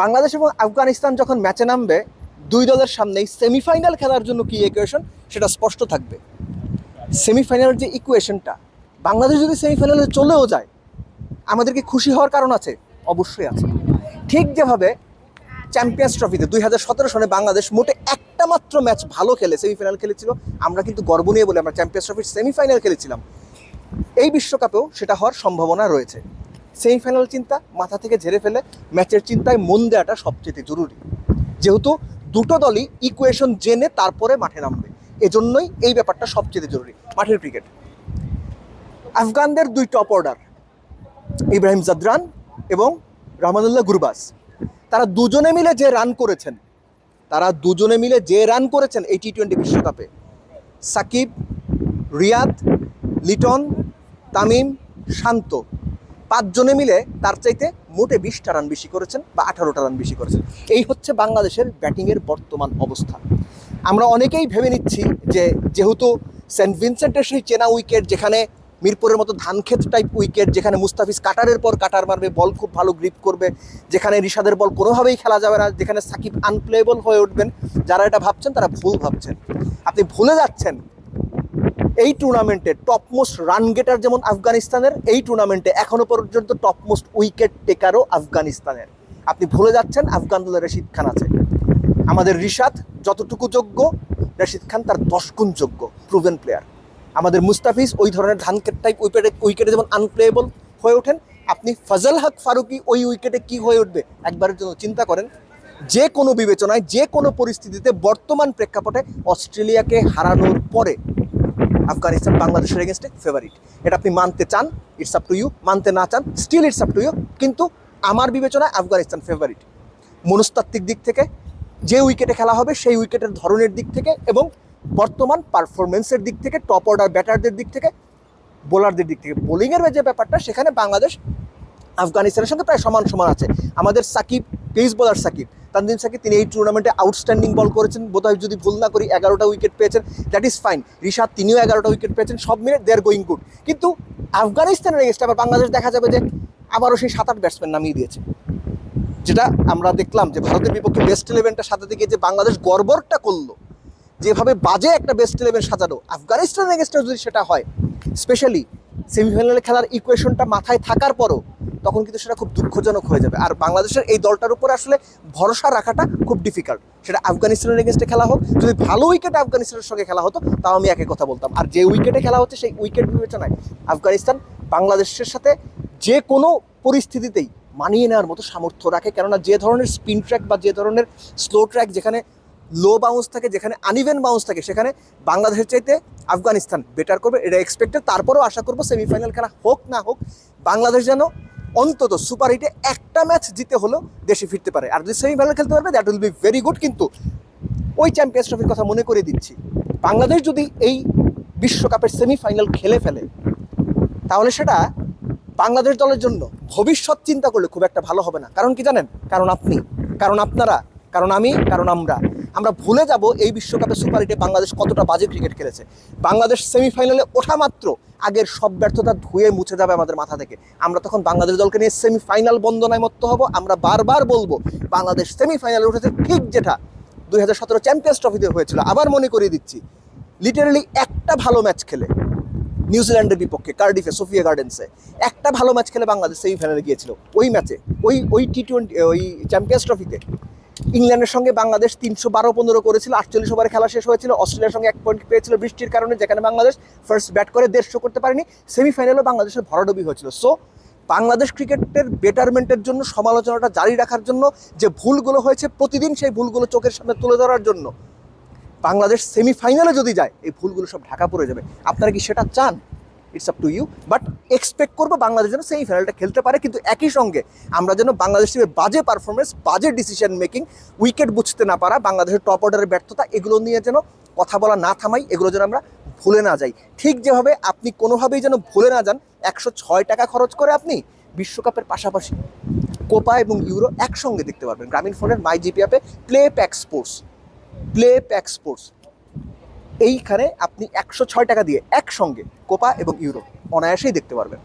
বাংলাদেশ এবং আফগানিস্তান যখন ম্যাচে নামবে, দুই দলের সামনেই সেমিফাইনাল খেলার জন্য কি ইকুয়েশন সেটা স্পষ্ট থাকবে। সেমিফাইনালের যে ইকুয়েশনটা বাংলাদেশ যদি সেমিফাইনালে চলেও যায় আমাদেরকে খুশি হওয়ার কারণ আছে? অবশ্যই আছে। ঠিক যেভাবে চ্যাম্পিয়ন্স ট্রফিতে দুই হাজার সতেরো সনে বাংলাদেশ মোটে একটা মাত্র ম্যাচ ভালো খেলে সেমিফাইনাল খেলেছিল, আমরা কিন্তু গর্ব নিয়ে বলে আমরা চ্যাম্পিয়ন্স ট্রফির সেমিফাইনাল খেলেছিলাম। এই বিশ্বকাপেও সেটা হওয়ার সম্ভাবনা রয়েছে। সেমিফাইনাল চিন্তা, মাথা থেকে ঝেড়ে ফেলে ম্যাচের চিন্তায় মন দেওয়াটা সবচেয়ে জরুরি। যেহেতু দুটো দলই ইকুয়েশন জেনে তারপরে মাঠে নামবে। এজন্যই এই ব্যাপারটা সবচেয়ে জরুরি, মাঠের ক্রিকেট আফগানদের দুই টপ অর্ডার ইব্রাহিম জাদরান এবং রহমানুল্লাহ গুরবাস তারা দুজনে মিলে যে রান করেছেন, তারা দুজনে মিলে যে রান করেছেন এই টি টোয়েন্টি বিশ্বকাপে, সাকিব, রিয়াদ, লিটন, তামিম, শান্ত। পাঁচজনে মিলে তার চাইতে মোটে বিশটা রান বেশি করেছেন বা আঠারোটা রান বেশি করেছেন। এই হচ্ছে বাংলাদেশের ব্যাটিংয়ের বর্তমান অবস্থা। আমরা অনেকেই ভেবে নিচ্ছি যে যেহেতু সেন্ট ভিনসেন্টের সেই চেনা উইকেট, যেখানে মিরপুরের মতো ধানক্ষেত টাইপ উইকেট, যেখানে মুস্তাফিজ কাটারের পর কাটার মারবে, বল খুব ভালো গ্রিপ করবে, যেখানে রিশাদের বল কোনোভাবেই খেলা যাবে না, যেখানে সাকিব আনপ্লেয়েবল হয়ে উঠবেন, যারা এটা ভাবছেন তারা ভুল ভাবছেন। আপনি ভুলে যাচ্ছেন এই টুর্নামেন্টে টপমোস্ট রান গেটার যেমন আফগানিস্তানের, এই টুর্নামেন্টে এখনও পর্যন্ত টপমোস্ট উইকেট টেকারও আফগানিস্তানের। আপনি ভুলে যাচ্ছেন, আফগান দলের রশিদ খান আছে। আমাদের রিশাদ যতটুকু যোগ্য, রশিদ খান তার দশ গুণ যোগ্য প্রুভেন প্লেয়ার আমাদের মুস্তাফিজ ওই ধরনের ধানকেট টাইপ উইকেটে উইকেটে যেমন আনপ্লেয়েবল হয়ে ওঠেন। আপনি ফজল হক ফারুকি ওই উইকেটে কি হয়ে উঠবে, একবারের জন্য চিন্তা করেন। যে কোনো বিবেচনায়, যে কোনো পরিস্থিতিতে বর্তমান প্রেক্ষাপটে অস্ট্রেলিয়াকে হারানোর পরে আফগানিস্তান বাংলাদেশের এগেনস্টে ফেভারিট এটা আপনি মানতে চান ইটস আপ টু ইউ মানতে না চান still it's up to you কিন্তু আমার বিবেচনায় আফগানিস্তান ফেভারিট মনস্তাত্ত্বিক দিক থেকে যে উইকেটে খেলা হবে, সেই উইকেটের ধরনের দিক থেকে এবং বর্তমান পারফরমেন্সের দিক থেকে টপ অর্ডার ব্যাটারদের দিক থেকে বোলারদের দিক থেকে। বোলিংয়ের যে ব্যাপারটা, সেখানে বাংলাদেশ আফগানিস্তানের সঙ্গে প্রায় সমান সমান আছে। আমাদের সাকিব পেস বোলার সাকিব। তানজিম সাকিব, তিনি এই টুর্নামেন্টে আউটস্ট্যান্ডিং বল করেছেন। বোধহয় যদি ভুল না করি, এগারোটা উইকেট পেয়েছেন। দ্যাট ইজ ফাইন রিশাদ, তিনিও এগারোটা উইকেট পেয়েছেন। সব মিলে দে আর গোয়িং গুড কিন্তু আফগানিস্তানের এগেস্টে আবার বাংলাদেশ দেখা যাবে যে আবারও সেই সাত আট ব্যাটসম্যান নামিয়ে দিয়েছে। যেটা আমরা দেখলাম যে ভারতের বিপক্ষে বেস্ট ইলেভেনটা সাজাতে গিয়ে যে বাংলাদেশ গর্বরটা করল। যেভাবে বাজে একটা বেস্ট ইলেভেন সাজানো আফগানিস্তানের এগেস্টে যদি সেটা হয় স্পেশালি সেমিফাইনালে খেলার ইকুয়েশনটা মাথায় থাকার পরও তখন কিন্তু সেটা খুব দুঃখজনক হয়ে যাবে। আর বাংলাদেশের এই দলটার উপর আসলে ভরসা রাখাটা খুব ডিফিকাল্ট সেটা আফগানিস্তানের এগেনস্টে খেলা হোক, যদি ভালো উইকেটে আফগানিস্তানের সঙ্গে খেলা হতো, তাও আমি একই কথা বলতাম। আর যে উইকেটে খেলা হচ্ছে, সেই উইকেট বিবেচনায় আফগানিস্তান বাংলাদেশের সাথে যে কোনো পরিস্থিতিতেই মানিয়ে নেওয়ার মতো সামর্থ্য রাখে। কেননা যে ধরনের স্পিন ট্র্যাক বা যে ধরনের স্লো ট্র্যাক যেখানে লো বাউন্স থাকে, যেখানে আনইভেন বাউন্স থাকে, সেখানে বাংলাদেশের চাইতে আফগানিস্তান বেটার করবে। এটা এক্সপেক্টেড তারপরেও আশা করব সেমিফাইনাল খেলা হোক না হোক, বাংলাদেশ যেন অন্তত সুপার হিটে একটা ম্যাচ জিতে হলেও দেশে ফিরতে পারে। আর যদি সেমিফাইনাল খেলতে পারবে that will be very good কিন্তু ওই চ্যাম্পিয়ন্স ট্রফির কথা মনে করে দিচ্ছি। বাংলাদেশ যদি এই বিশ্বকাপের সেমিফাইনাল খেলে ফেলে, তাহলে সেটা বাংলাদেশ দলের জন্য ভবিষ্যৎ চিন্তা করলে খুব একটা ভালো হবে না। কারণ কি জানেন? কারণ আপনি, কারণ আপনারা, কারণ আমি, কারণ আমরা। আমরা ভুলে যাব এই বিশ্বকাপে সুপার হিটে বাংলাদেশ কতটা বাজে ক্রিকেট খেলেছে। বাংলাদেশ সেমিফাইনালে ওঠা মাত্র আগের সব ব্যর্থতা ধুয়ে মুছে যাবে আমাদের মাথা থেকে। আমরা তখন বাংলাদেশ দলকে নিয়ে সেমিফাইনাল বন্দনায় মত্ত হব। আমরা বারবার বলব, বাংলাদেশ সেমিফাইনালে উঠেছে ঠিক যেটা দুই হাজার সতেরো চ্যাম্পিয়ন্স ট্রফিতে হয়েছিল। আবার মনে করিয়ে দিচ্ছি লিটারালি একটা ভালো ম্যাচ খেলে নিউজিল্যান্ডের বিপক্ষে, কার্ডিফে, সোফিয়া গার্ডেন্সে, একটা ভালো ম্যাচ খেলে বাংলাদেশ সেমিফাইনালে গিয়েছিল। ওই ম্যাচে, ওই ওই টি টোয়েন্টি ওই চ্যাম্পিয়ন্স ট্রফিতে ইংল্যান্ডের সঙ্গে বাংলাদেশ তিনশো বারো পনেরো করেছিল, আটচল্লিশ ওভারে খেলা শেষ হয়েছিল, অস্ট্রেলিয়ার সঙ্গে এক পয়েন্ট পেয়েছিল বৃষ্টির কারণে, যেখানে বাংলাদেশ ফার্স্ট ব্যাট করে দেড়শো করতে পারেনি সেমিফাইনালেও বাংলাদেশের ভরাডবি হয়েছিল। সো বাংলাদেশ ক্রিকেটের বেটারমেন্টের জন্য, সমালোচনাটা জারি রাখার জন্য, যে ভুলগুলো হয়েছে প্রতিদিন সেই ভুলগুলো চোখের সামনে তুলে ধরার জন্য, বাংলাদেশ সেমিফাইনালে যদি যায়, এই ভুলগুলো সব ঢাকা পড়ে যাবে। আপনারা কি সেটা চান? It's up to you. But expect করব বাংলাদেশ যেন সেই সেমিফাইনালটা খেলতে পারে। কিন্তু একই সঙ্গে আমরা যেন বাংলাদেশ টিমের বাজে পারফরমেন্স বাজে ডিসিশন মেকিং উইকেট বুঝতে না পারা, বাংলাদেশের টপ অর্ডারের ব্যর্থতা, এগুলো নিয়ে যেন কথা বলা না থামাই, এগুলো যেন আমরা ভুলে না যাই। ঠিক যেভাবে আপনি কোনোভাবেই যেন ভুলে না যান, একশো ছয় টাকা খরচ করে আপনি বিশ্বকাপের পাশাপাশি কোপা এবং ইউরো একসঙ্গে দেখতে পারবেন। গ্রামীণ ফোনের মাই জিপি অ্যাপে play pack sports play pack sports এইখানে আপনি একশো ছয় টাকা দিয়ে একসঙ্গে কোপা এবং ইউরো অনায়াসেই দেখতে পারবেন।